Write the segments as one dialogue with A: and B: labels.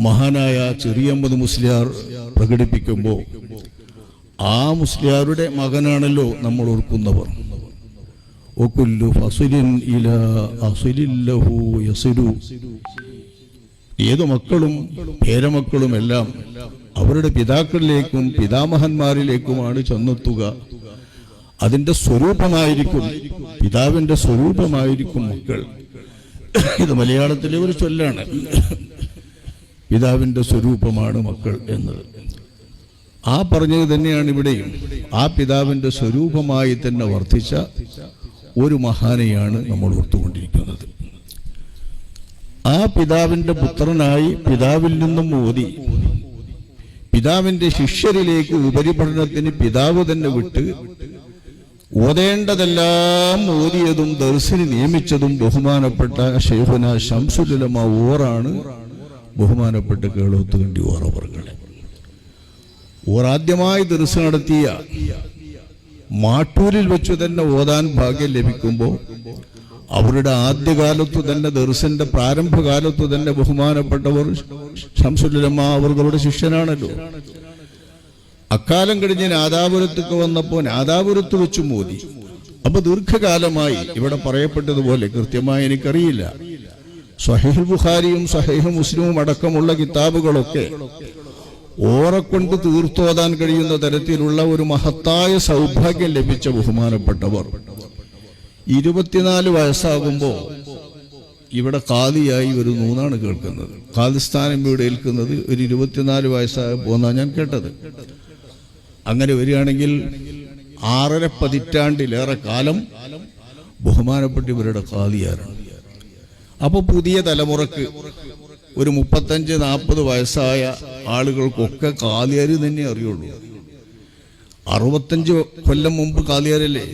A: മഹാനായ ചെറിയമ്പത് മുസ്ലിയാർ പ്രകടിപ്പിക്കുമ്പോൾ ആ മുസ്ലിയാരുടെ മകനാണല്ലോ നമ്മൾ ഓർക്കുന്നവർ. ഏത് മക്കളും പേരമക്കളും എല്ലാം അവരുടെ പിതാക്കളിലേക്കും പിതാമഹന്മാരിലേക്കുമാണ് ചെന്നെത്തുക. അതിന്റെ സ്വരൂപമായിരിക്കും പിതാവിന്റെ സ്വരൂപമായിരിക്കും മക്കൾ. ഇത് മലയാളത്തിലെ ഒരു ചൊല്ലാണ്. പിതാവിന്റെ സ്വരൂപമാണ് മക്കൾ എന്നത്. ആ പറഞ്ഞത് തന്നെയാണ് ഇവിടെയും. ആ പിതാവിന്റെ സ്വരൂപമായി തന്നെ വർദ്ധിച്ച ഒരു മഹാനെയാണ് നമ്മൾ ഓർത്തുകൊണ്ടിരിക്കുന്നത്. ആ പിതാവിന്റെ പുത്രനായി പിതാവിൽ നിന്നും ഓതി. പിതാവിന്റെ ശിഷ്യരിലേക്ക് ഉപരിപഠനത്തിന് പിതാവ് തന്നെ വിട്ട് ഓതേണ്ടതെല്ലാം ഓതിയതും ദർശിനി നിയമിച്ചതും ബഹുമാനപ്പെട്ട ഷെയ്ഹുന ഷംസുലമ ഓറാണ് ബഹുമാനപ്പെട്ട കേളോത്ത് കണ്ടി ഓറവർകളെ ഓർ ആദ്യമായി ദർശ നടത്തിയ മാട്ടൂരിൽ വെച്ച് തന്നെ ഓതാൻ ഭാഗ്യം ലഭിക്കുമ്പോൾ അവരുടെ ആദ്യകാലത്തു തന്നെ ദർശന്റെ പ്രാരംഭകാലത്തു തന്നെ ബഹുമാനപ്പെട്ടവർ ശംസുലമ്മ അവരുടെ ശിഷ്യനാണല്ലോ. അക്കാലം കഴിഞ്ഞ് നാദാപുരത്തേക്ക് വന്നപ്പോൾ നാദാപുരത്ത് വെച്ച് മോദി. അപ്പൊ ദീർഘകാലമായി ഇവിടെ പറയപ്പെട്ടതുപോലെ കൃത്യമായി എനിക്കറിയില്ല. സഹീഹ് ബുഖാരിയും സഹീഹ് മുസ്ലിമും അടക്കമുള്ള കിതാബുകളൊക്കെ ഓറക്കൊണ്ട് തീർത്തോതാൻ കഴിയുന്ന തരത്തിലുള്ള ഒരു മഹത്തായ സൗഭാഗ്യം ലഭിച്ച ബഹുമാനപ്പെട്ടവർ. ഇരുപത്തിനാല് വയസ്സാകുമ്പോൾ ഇവിടെ കാതിയായി ഒരു എന്നാണ് കേൾക്കുന്നത്. കാതിസ്ഥാനം ഇവിടെ ഏൽക്കുന്നത് ഒരു ഇരുപത്തിനാല് വയസ്സാകുമ്പോൾ എന്നാണ് ഞാൻ കേട്ടത്. അങ്ങനെ വരികയാണെങ്കിൽ ആറര പതിറ്റാണ്ടിലേറെ കാലം ബഹുമാനപ്പെട്ട ഇവരുടെ കാതിയാരാണ് അപ്പോൾ പുതിയ തലമുറയ്ക്ക് ഒരു മുപ്പത്തഞ്ച് നാൽപ്പത് വയസ്സായ ആളുകൾക്കൊക്കെ കാലിയാരി തന്നെ അറിയുള്ളൂ. അറുപത്തഞ്ച് കൊല്ലം മുമ്പ് കാലിയാരല്ലേ?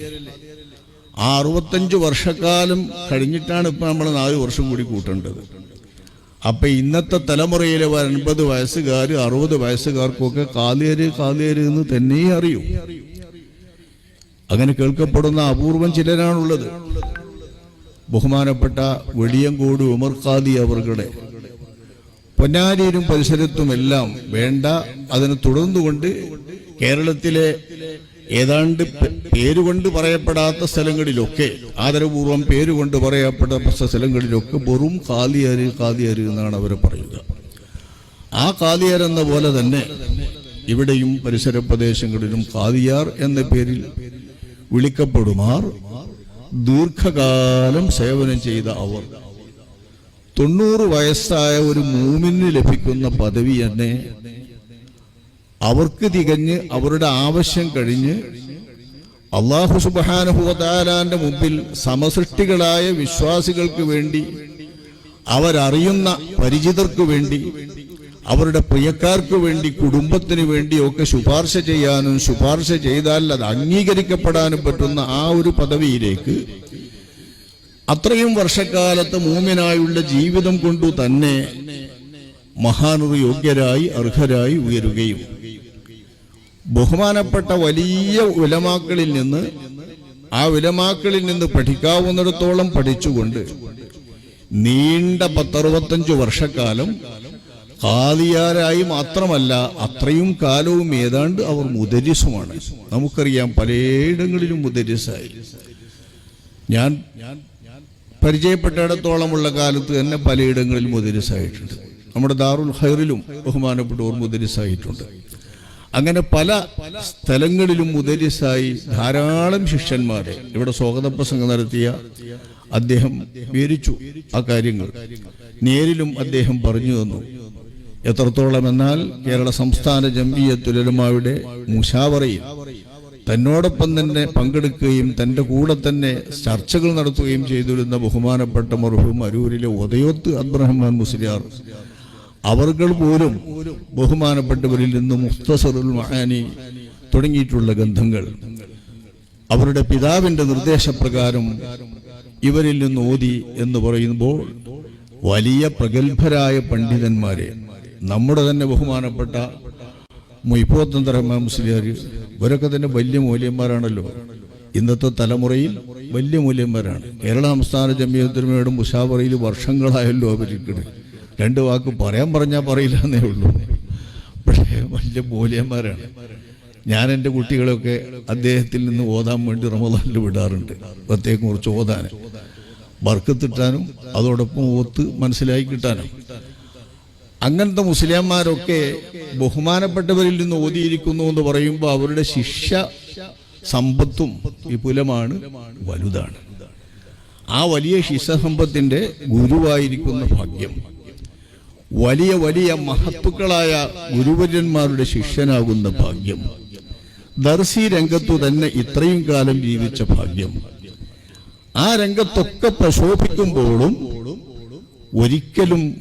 A: ആ അറുപത്തഞ്ച് വർഷക്കാലം കഴിഞ്ഞിട്ടാണ് ഇപ്പൊ നമ്മൾ നാല് വർഷം കൂടി കൂട്ടേണ്ടത്. അപ്പൊ ഇന്നത്തെ തലമുറയിലെ അൻപത് വയസ്സുകാർ അറുപത് വയസ്സുകാർക്കൊക്കെ കാലിയര് കാലിയര് എന്ന് തന്നെ അറിയൂ. അങ്ങനെ കേൾക്കപ്പെടുന്ന അപൂർവം ചിലരാണുള്ളത്. ബഹുമാനപ്പെട്ട വെളിയങ്കോട് ഉമർ ഖാദി അവരുടെ പൊന്നാരിയിലും പരിസരത്തുമെല്ലാം വേണ്ട. അതിനെ തുടർന്നുകൊണ്ട് കേരളത്തിലെ ഏതാണ്ട് പേരുകൊണ്ട് പറയപ്പെടാത്ത സ്ഥലങ്ങളിലൊക്കെ ആദരപൂർവം പേരുകൊണ്ട് പറയപ്പെട്ട സ്ഥലങ്ങളിലൊക്കെ വെറും കാലിയാര് കാലിയാര് എന്നാണ് അവർ പറയുക. ആ കാലിയാർ എന്ന പോലെ തന്നെ ഇവിടെയും പരിസര പ്രദേശങ്ങളിലും കാലിയാർ എന്ന പേരിൽ വിളിക്കപ്പെടുമാർ. ദീർഘകാലം സേവനം ചെയ്ത അവർ. തൊണ്ണൂറ് വയസ്സായ ഒരു മൂമിന് ലഭിക്കുന്ന പദവി തന്നെ അവർക്ക് തികഞ്ഞ് അവരുടെ ആവശ്യം കഴിഞ്ഞ് അള്ളാഹു സുബാനുഭവതാലാന്റെ മുമ്പിൽ സമസൃഷ്ടികളായ വിശ്വാസികൾക്ക് വേണ്ടി അവരറിയുന്ന പരിചിതർക്ക് വേണ്ടി അവരുടെ പ്രിയക്കാർക്ക് വേണ്ടി കുടുംബത്തിന് വേണ്ടിയൊക്കെ ശുപാർശ ചെയ്യാനും ശുപാർശ ചെയ്താൽ അത് അംഗീകരിക്കപ്പെടാനും പറ്റുന്ന ആ ഒരു പദവിയിലേക്ക് അത്രയും വർഷക്കാലത്ത് മൂമിനായുള്ള ജീവിതം കൊണ്ടു തന്നെ മഹാനൊരു യോഗ്യരായി അർഹരായി ഉയരുകയും ബഹുമാനപ്പെട്ട വലിയ ഉലമാക്കളിൽ നിന്ന് ആ ഉലമാക്കളിൽ നിന്ന് പഠിക്കാവുന്നിടത്തോളം പഠിച്ചുകൊണ്ട് നീണ്ട പത്തറുപത്തഞ്ചു വർഷക്കാലം കാലിയാരായി മാത്രമല്ല അത്രയും കാലവും ഏതാണ്ട് അവർ മുദരിസുമാണ്. നമുക്കറിയാം പലയിടങ്ങളിലും മുദരിസായി. ഞാൻ പരിചയപ്പെട്ടിടത്തോളമുള്ള കാലത്ത് തന്നെ പലയിടങ്ങളിൽ മുദരിസായിട്ടുണ്ട്. നമ്മുടെ ദാറുൽ ഹൈറിലും ബഹുമാനപ്പെട്ടവർ മുദരിസായിട്ടുണ്ട്. അങ്ങനെ പല സ്ഥലങ്ങളിലും മുദരിസായി ധാരാളം ശിഷ്യന്മാരെ ഇവിടെ സ്വാഗത പ്രസംഗം നടത്തിയ അദ്ദേഹം വിവരിച്ചു ആ കാര്യങ്ങൾ. നേരിലും അദ്ദേഹം പറഞ്ഞു തന്നു. എത്രത്തോളം എന്നാൽ കേരള സംസ്ഥാന ജംഇയ്യത്തുലമായുടെ മുഷാവറയിൽ തന്നോടൊപ്പം തന്നെ പങ്കെടുക്കുകയും തന്റെ കൂടെ തന്നെ ചർച്ചകൾ നടത്തുകയും ചെയ്തിരുന്ന ബഹുമാനപ്പെട്ട മർഹൂം അരൂരിലെ ഉദയോത്ത് അബ്രഹ്മാൻ മുസ്ലിയാർ അവർകൾ പോലും ബഹുമാനപ്പെട്ടവരിൽ നിന്ന് മുസ്തസറുൽ മഹാനി തുടങ്ങിയിട്ടുള്ള ഗന്ധങ്ങൾ അവരുടെ പിതാവിന്റെ നിർദ്ദേശപ്രകാരം ഇവരിൽ നിന്ന് ഓതി എന്ന് പറയുമ്പോൾ വലിയ പ്രഗത്ഭരായ പണ്ഡിതന്മാരെ നമ്മുടെ തന്നെ ബഹുമാനപ്പെട്ട മൊയ്പോത്തന്തർ റഹ്മാൻ മുസ്ലിയാർ ഇവരൊക്കെ തന്നെ വലിയ മൂല്യന്മാരാണല്ലോ. ഇന്നത്തെ തലമുറയിൽ വലിയ മൂല്യന്മാരാണ്. കേരള സംസ്ഥാന ജമിയത്തിനുമേടും മുഷാവറയിൽ വർഷങ്ങളായല്ലോ അവരിക്കണ് രണ്ട് വാക്ക് പറയാൻ പറഞ്ഞാൽ പറയില്ല എന്നേ ഉള്ളൂ. പക്ഷേ വലിയ മൂല്യന്മാരാണ്. ഞാൻ എന്റെ കുട്ടികളൊക്കെ അദ്ദേഹത്തിൽ നിന്ന് ഓതാൻ വേണ്ടി റമദാനിൽ വിടാറുണ്ട്. പ്രത്യേകം കുറച്ച് ഓതാൻ ബർക്കത്തിട്ടാനും അതോടൊപ്പം ഓത്ത് മനസ്സിലാക്കി കിട്ടാനും. അങ്ങനത്തെ മുസ്ലിംമാരൊക്കെ ബഹുമാനപ്പെട്ടവരിൽ നിന്ന് ഓതിയിരിക്കുന്നു എന്ന് പറയുമ്പോൾ അവരുടെ ശിക്ഷ സമ്പത്തും വിപുലമാണ് വലുതാണ്. ആ വലിയ ശിഷ്യസമ്പത്തിന്റെ ഗുരുവായിരിക്കുന്ന ഭാഗ്യം. വലിയ വലിയ മഹത്തുക്കളായ ഗുരുവര്യന്മാരുടെ ശിഷ്യനാകുന്ന ഭാഗ്യം. ദർശി രംഗത്തു തന്നെ ഇത്രയും കാലം ജീവിച്ച ഭാഗ്യം. ആ രംഗത്തൊക്കെ പ്രശോഭിക്കുമ്പോഴും ഒരിക്കലും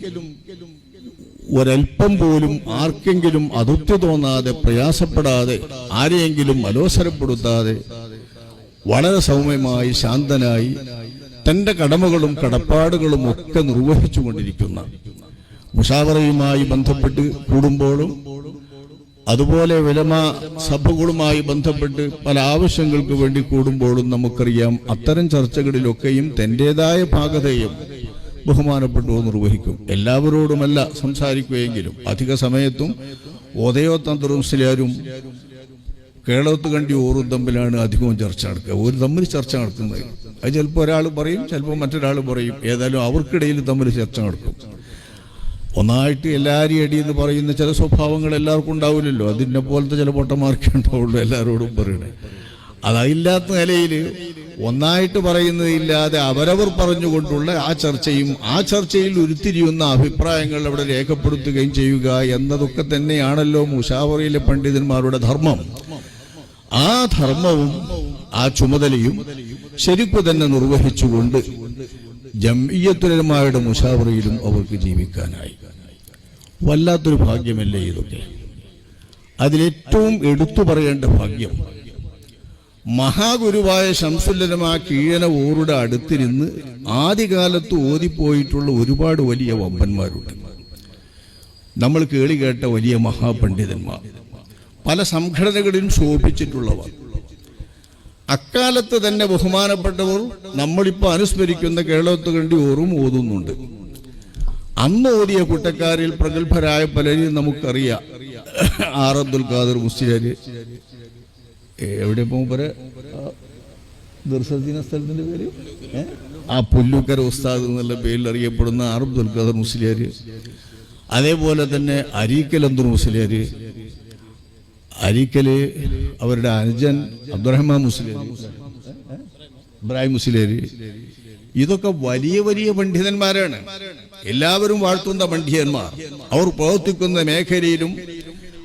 A: ഒരൽപ്പം പോലും ആർക്കെങ്കിലും അതൃപ്തി തോന്നാതെ പ്രയാസപ്പെടാതെ ആരെയെങ്കിലും അലോസരപ്പെടുത്താതെ വളരെ സൗമ്യമായി ശാന്തനായി തന്റെ കടമകളും കടപ്പാടുകളും ഒക്കെ നിർവഹിച്ചു കൊണ്ടിരിക്കുന്ന മുഷാവറയുമായി ബന്ധപ്പെട്ട് കൂടുമ്പോഴും അതുപോലെ വിലമ സഭകളുമായി ബന്ധപ്പെട്ട് പല ആവശ്യങ്ങൾക്ക് വേണ്ടി കൂടുമ്പോഴും നമുക്കറിയാം അത്തരം ചർച്ചകളിലൊക്കെയും തന്റെതായ ഭാഗതയും ബഹുമാനപ്പെട്ടു നിർവഹിക്കും. എല്ലാവരോടുമല്ല സംസാരിക്കുകയെങ്കിലും അധിക സമയത്തും ഓതയോ തന്ത്രംസിലാരും കേളത്ത് കണ്ടി ഓറും തമ്മിലാണ് അധികവും ചർച്ച നടക്കുക. ഒരു തമ്മിൽ ചർച്ച നടക്കുന്നത് അത് ചിലപ്പോൾ ഒരാൾ പറയും ചിലപ്പോൾ മറ്റൊരാൾ പറയും. ഏതായാലും അവർക്കിടയിൽ തമ്മിൽ ചർച്ച നടക്കും. ഒന്നായിട്ട് എല്ലാവരും അടി എന്ന് പറയുന്ന ചില സ്വഭാവങ്ങൾ എല്ലാവർക്കും ഉണ്ടാവില്ലല്ലോ. അതിനെ പോലത്തെ ചില പൊട്ടന്മാർക്കേ ഉണ്ടാവുള്ളൂ എല്ലാവരോടും പറയണേ. അതല്ലാത്ത നിലയിൽ ഒന്നായിട്ട് പറയുന്നതില്ലാതെ അവരവർ പറഞ്ഞുകൊണ്ടുള്ള ആ ചർച്ചയും ആ ചർച്ചയിൽ ഉരുത്തിരിയുന്ന അഭിപ്രായങ്ങൾ അവിടെ രേഖപ്പെടുത്തുകയും ചെയ്യുക എന്നതൊക്കെ തന്നെയാണല്ലോ മുഷാവറയിലെ പണ്ഡിതന്മാരുടെ ധർമ്മം. ആ ധർമ്മവും ആ ചുമതലയും ശരിക്കു തന്നെ നിർവഹിച്ചുകൊണ്ട് ജംഇയ്യത്തുലമാരുടെ മുഷാവറയിലും അവർക്ക് ജീവിക്കാനായി. വല്ലാത്തൊരു ഭാഗ്യമല്ലേ ഇതൊക്കെ? അതിലേറ്റവും എടുത്തു പറയേണ്ട ഭാഗ്യം മഹാഗുരുവായ ശംസുല്ലരമാ കീഴന ഓറുടെ അടുത്തിരുന്ന് ആദ്യകാലത്ത് ഓതിപ്പോയിട്ടുള്ള ഒരുപാട് വലിയ വമ്പന്മാരുണ്ട്. നമ്മൾ കേളി കേട്ട വലിയ മഹാപണ്ഡിതന്മാർ. പല സംഘടനകളിലും ശോഭിച്ചിട്ടുള്ളവർ. അക്കാലത്ത് തന്നെ ബഹുമാനപ്പെട്ടവർ നമ്മളിപ്പോൾ അനുസ്മരിക്കുന്ന കേരളത്ത് കണ്ടി ഓറും ഓതുന്നുണ്ട്. അന്ന് ഓതിയ കുട്ടക്കാരിൽ പ്രഗത്ഭരായ പലരെയും നമുക്കറിയാം. ആർ അബ്ദുൽ ഖാദർ മുസ്ലിയാര് എവിടെ മൂപ്പര് ദർശന സ്ഥലത്തിന്റെ പേര്? ആ പുല്ലുക്കര ഉസ്താദ് എന്നുള്ള പേരിൽ അറിയപ്പെടുന്ന അറബ് ഖാദർ മുസ്ലിയാര് അതേപോലെ തന്നെ അരീക്കൽ അബ്ദുൽ മുസ്ലിയാർ അരീക്കൽ അവരുടെ അനുജൻ അബ്ദുറഹ്മാൻ മുസ്ലിം ഇബ്രാഹിം മുസ്ലിയാർ ഇതൊക്കെ വലിയ വലിയ പണ്ഡിതന്മാരാണ്. എല്ലാവരും വാഴ്ത്തുന്ന പണ്ഡിതന്മാർ. അവർ പ്രവർത്തിക്കുന്ന മേഖലയിലും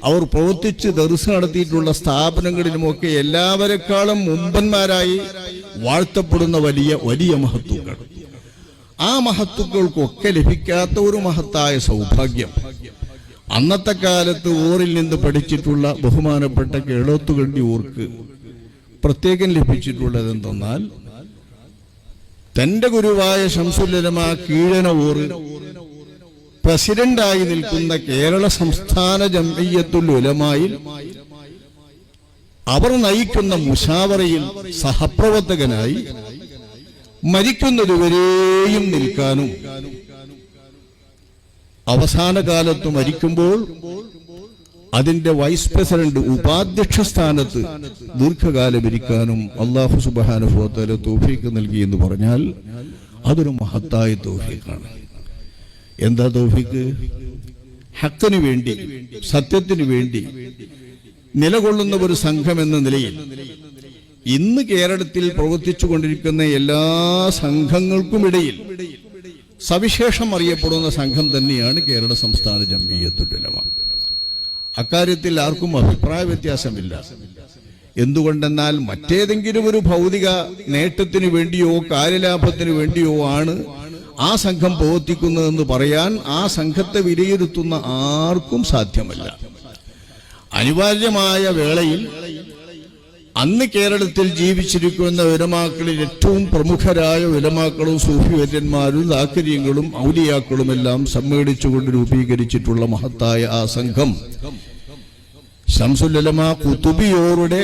A: അവർ പ്രവർത്തിച്ച് ദർസ് നടത്തിയിട്ടുള്ള സ്ഥാപനങ്ങളിലുമൊക്കെ എല്ലാവരെക്കാളും മുമ്പന്മാരായി വാഴ്ത്തപ്പെടുന്ന വലിയ വലിയ മഹത്വങ്ങൾ ആ മഹത്വങ്ങൾക്കൊക്കെ ലഭിക്കാത്ത ഒരു മഹത്തായ സൗഭാഗ്യം. അന്നത്തെ കാലത്ത് ഊറിൽ നിന്ന് പഠിച്ചിട്ടുള്ള ബഹുമാനപ്പെട്ട കേളോത്തുകണ്ടി ഊർക്ക് പ്രത്യേകം ലഭിച്ചിട്ടുള്ളത് എന്തെന്നാൽ തന്റെ ഗുരുവായ ശംസുല്ലരമാ കീഴന ഊറ് പ്രസിഡന്റായി നിൽക്കുന്ന കേരള സംസ്ഥാന ജംഇയ്യത്തുൽ ഉലമായിൽ അവർ നയിക്കുന്ന മുഷാവറയിൽ സഹപ്രവർത്തകനായി മരിക്കുന്നതുവരെയും നിൽക്കാനും അവസാന കാലത്ത് മരിക്കുമ്പോൾ അതിന്റെ വൈസ് പ്രസിഡന്റ് ഉപാധ്യക്ഷ സ്ഥാനത്ത് ദീർഘകാലം ഇരിക്കാനും അള്ളാഹു സുബാനുഭവത്തല തോഫീക്ക് നൽകി എന്ന് പറഞ്ഞാൽ അതൊരു മഹത്തായ തോഫീക്കാണ് എന്താ തോഫിക്ക്? ഹക്കിന് വേണ്ടി സത്യത്തിന് വേണ്ടി നിലകൊള്ളുന്ന ഒരു സംഘം എന്ന നിലയിൽ ഇന്ന് കേരളത്തിൽ പ്രവർത്തിച്ചു കൊണ്ടിരിക്കുന്ന എല്ലാ സംഘങ്ങൾക്കുമിടയിൽ സവിശേഷം അറിയപ്പെടുന്ന സംഘം തന്നെയാണ് കേരള സംസ്ഥാന ജംബീയത്തുലമ അക്കാര്യത്തിൽ ആർക്കും അഭിപ്രായ വ്യത്യാസമില്ല. എന്തുകൊണ്ടെന്നാൽ മറ്റേതെങ്കിലും ഒരു ഭൗതിക നേട്ടത്തിനു വേണ്ടിയോ കാര്യലാഭത്തിനു വേണ്ടിയോ ആണ് ആ സംഘം പ്രവർത്തിക്കുന്നതെന്ന് പറയാൻ ആ സംഘത്തെ വിലയിരുത്തുന്ന ആർക്കും സാധ്യമല്ല. അനിവാര്യമായ വേളയിൽ അന്ന് കേരളത്തിൽ ജീവിച്ചിരിക്കുന്ന ഉലമാക്കളിൽ ഏറ്റവും പ്രമുഖരായ ഉലമാക്കളും സൂഫി വര്യന്മാരും ഔലിയാക്കളും എല്ലാം സമ്മേളിച്ചുകൊണ്ട് രൂപീകരിച്ചിട്ടുള്ള മഹത്തായ ആ സംഘം ശംസുലമ കുത്തുബിയോറുടെ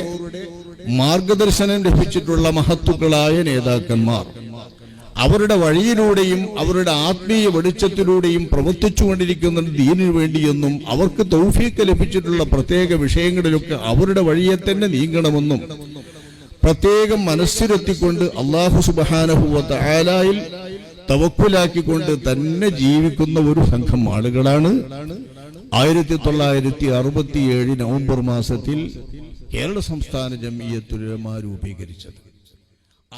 A: മാർഗദർശനം ലഭിച്ചിട്ടുള്ള മഹത്തുക്കളായ നേതാക്കന്മാർ. അവരുടെ വഴിയിലൂടെയും അവരുടെ ആത്മീയ വെളിച്ചത്തിലൂടെയും പ്രവർത്തിച്ചുകൊണ്ടിരിക്കുന്ന ദീനിനു വേണ്ടിയെന്നും അവർക്ക് തൗഫീക്ക് ലഭിച്ചിട്ടുള്ള പ്രത്യേക വിഷയങ്ങളിലൊക്കെ അവരുടെ വഴിയെ തന്നെ നീങ്ങണമെന്നും പ്രത്യേകം മനസ്സിലെത്തിക്കൊണ്ട് അള്ളാഹു സുബാനഹുവത്ത് ആലായിൽ തവക്കുലാക്കിക്കൊണ്ട് തന്നെ ജീവിക്കുന്ന ഒരു സംഘം ആളുകളാണ്. ആയിരത്തി തൊള്ളായിരത്തി അറുപത്തിയേഴ് നവംബർ മാസത്തിൽ കേരള സംസ്ഥാന ജമീയത്തുലമ രൂപീകരിച്ചത്.